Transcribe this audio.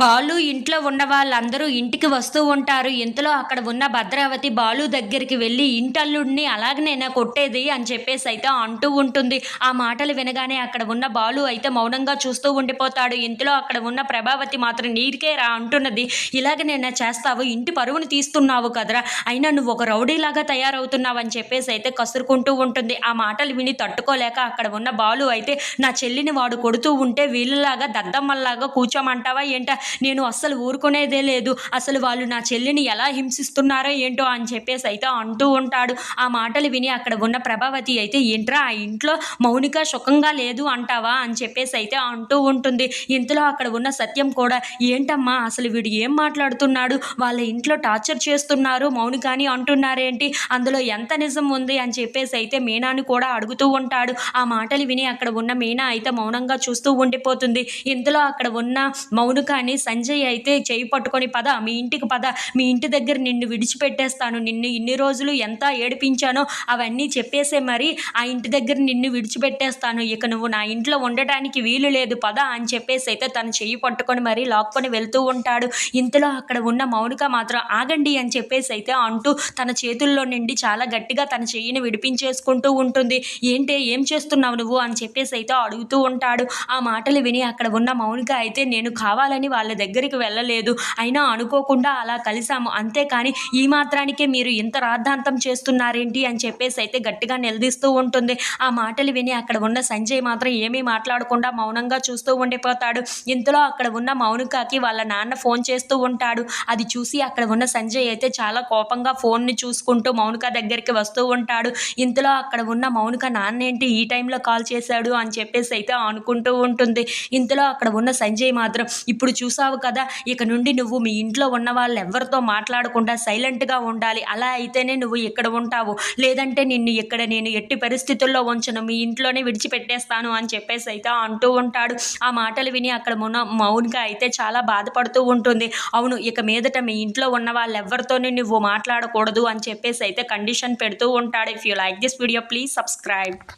బాలు ఇంట్లో ఉన్న వాళ్ళందరూ ఇంటికి వస్తూ ఉంటారు. ఇంతలో అక్కడ ఉన్న భద్రావతి బాలు దగ్గరికి వెళ్ళి ఇంటల్లుడిని అలాగనేనా కొట్టేది అని చెప్పేసి అయితే అంటూ ఉంటుంది. ఆ మాటలు వినగానే అక్కడ ఉన్న బాలు అయితే మౌనంగా చూస్తూ ఉండిపోతాడు. ఇంతలో అక్కడ ఉన్న ప్రభావతి మాత్రం నీరికే రా అంటున్నది. ఇలాగనేనా చేస్తావు ఇంటి పరువును తీస్తున్నావు కదరా. అయినా నువ్వు ఒక రౌడీలాగా తయారవుతున్నావు అని చెప్పేసి అయితే కసురుకుంటూ ఉంటుంది. ఆ మాటలు విని తట్టుకోలేక అక్కడ ఉన్న బాలు అయితే నా చెల్లిని వాడు కొడుతూ ఉంటే వీళ్ళలాగా దద్దమ్మల్లాగా కూర్చోమంటావా ఏంటా? నేను అస్సలు ఊరుకునేదే లేదు. అసలు వాళ్ళు నా చెల్లిని ఎలా హింసిస్తున్నారో ఏంటో అని చెప్పేసి అయితే అంటూ ఉంటాడు. ఆ మాటలు విని అక్కడ ఉన్న ప్రభావతి అయితే ఏంట్రా ఆ ఇంట్లో మౌనిక సుఖంగా లేదు అంటావా? అని చెప్పేసి అయితే అంటూ ఉంటుంది. ఇంతలో అక్కడ ఉన్న సత్యం కూడా ఏంటమ్మా అసలు వీడు ఏం మాట్లాడుతున్నాడు? వాళ్ళ ఇంట్లో టార్చర్ చేస్తున్నారు మౌనికాని అంటున్నారేంటి? అందులో ఎంత నిజం ఉంది? అని చెప్పేసి అయితే మీనాని కూడా అడుగుతూ ఉంటాడు. ఆ మాటలు విని అక్కడ ఉన్న మీనా అయితే మౌనంగా చూస్తూ ఉండిపోతుంది. ఇంతలో అక్కడ ఉన్న మౌనికాని సంజయ్ అయితే చేయి పట్టుకొని పద మీ ఇంటికి పద. మీ ఇంటి దగ్గర నిన్ను విడిచిపెట్టేస్తాను. నిన్ను ఇన్ని రోజులు ఎంత ఏడిపించానో అవన్నీ చెప్పేసే మరి ఆ ఇంటి దగ్గర నిన్ను విడిచిపెట్టేస్తాను. ఇక నువ్వు నా ఇంట్లో ఉండటానికి వీలు లేదు. పద అని చెప్పేసి అయితే తను చెయ్యి పట్టుకొని మరీ లాక్కొని వెళ్తూ ఉంటాడు. ఇంతలో అక్కడ ఉన్న మౌనిక మాత్రం ఆగండి అని చెప్పేసి అయితే అంటూ తన చేతుల్లో నుండి చాలా గట్టిగా తన చెయ్యిని విడిపించేసుకుంటూ ఉంటుంది. ఏంటే ఏం చేస్తున్నావు నువ్వు? అని చెప్పేసి అయితే అడుగుతూ ఉంటాడు. ఆ మాటలు విని అక్కడ ఉన్న మౌనిక అయితే నేను కావాలని వాళ్ళ దగ్గరికి వెళ్ళలేదు. అయినా అనుకోకుండా అలా కలిసాము అంతేకాని ఈ మాత్రానికే మీరు ఇంత రాద్ధాంతం చేస్తున్నారేంటి అని చెప్పేసి అయితే గట్టిగా నిలదీస్తూ ఉంటుంది. ఆ మాటలు విని అక్కడ ఉన్న సంజయ్ మాత్రం ఏమీ మాట్లాడకుండా మౌనంగా చూస్తూ ఉండిపోతాడు. ఇంతలో అక్కడ ఉన్న మౌనికాకి వాళ్ళ నాన్న ఫోన్ చేస్తూ ఉంటాడు. అది చూసి అక్కడ ఉన్న సంజయ్ అయితే చాలా కోపంగా ఫోన్ని చూసుకుంటూ మౌనిక దగ్గరికి వస్తూ ఉంటాడు. ఇంతలో అక్కడ ఉన్న మౌనిక నాన్న ఏంటి ఈ టైంలో కాల్ చేశాడు? అని చెప్పేసి అయితే అనుకుంటూ ఉంటుంది. ఇంతలో అక్కడ ఉన్న సంజయ్ మాత్రం ఇప్పుడు చూసావు కదా? ఇక నుండి నువ్వు మీ ఇంట్లో ఉన్న వాళ్ళు ఎవరితో మాట్లాడకుండా సైలెంట్గా ఉండాలి. అలా అయితేనే నువ్వు ఇక్కడ ఉంటావు. లేదంటే నిన్ను ఇక్కడ నేను ఎట్టి పరిస్థితుల్లో ఉంచను. మీ ఇంట్లోనే విడిచిపెట్టేస్తాను అని చెప్పేసి అయితే అంటూ ఉంటాడు. ఆ మాటలు విని అక్కడ మున మౌన్గా అయితే చాలా బాధపడుతూ ఉంటుంది. అవును ఇక మీదట మీ ఇంట్లో ఉన్న వాళ్ళు ఎవరితోనే నువ్వు మాట్లాడకూడదు అని చెప్పేసి అయితే కండిషన్ పెడుతూ ఉంటాడు. If you like this video please subscribe